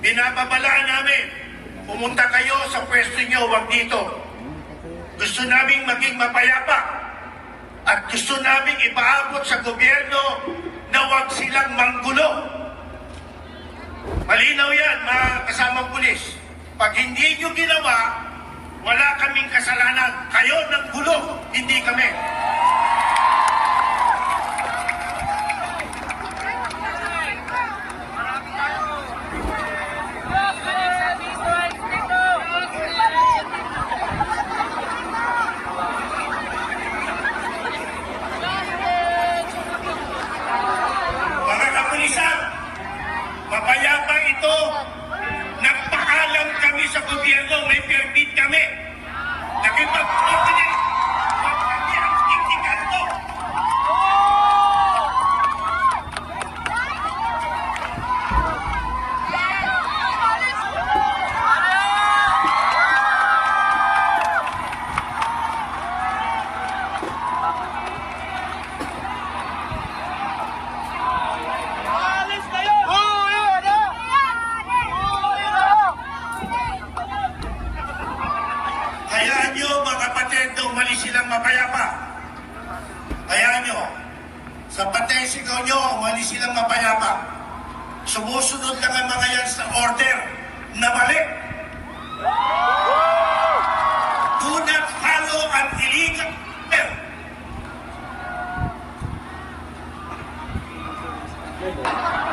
Binababalaan namin. Pumunta kayo sa pwesto nyo, wag dito. Gusto naming maging mapayapa. At gusto naming ipaabot sa gobyerno na wag silang manggulo. Malinaw yan, mga kasamang pulis. Pag hindi nyo ginawa, wala kaming kasalanan. Kayo ng gulo, hindi kami. natin na umalis silang mapayapa. Kaya nyo, sa patay sigaw nyo, umalis silang mapayapa. Sumusunod lang ang mga yan sa order na balik. Do not follow an illegal order. Thank.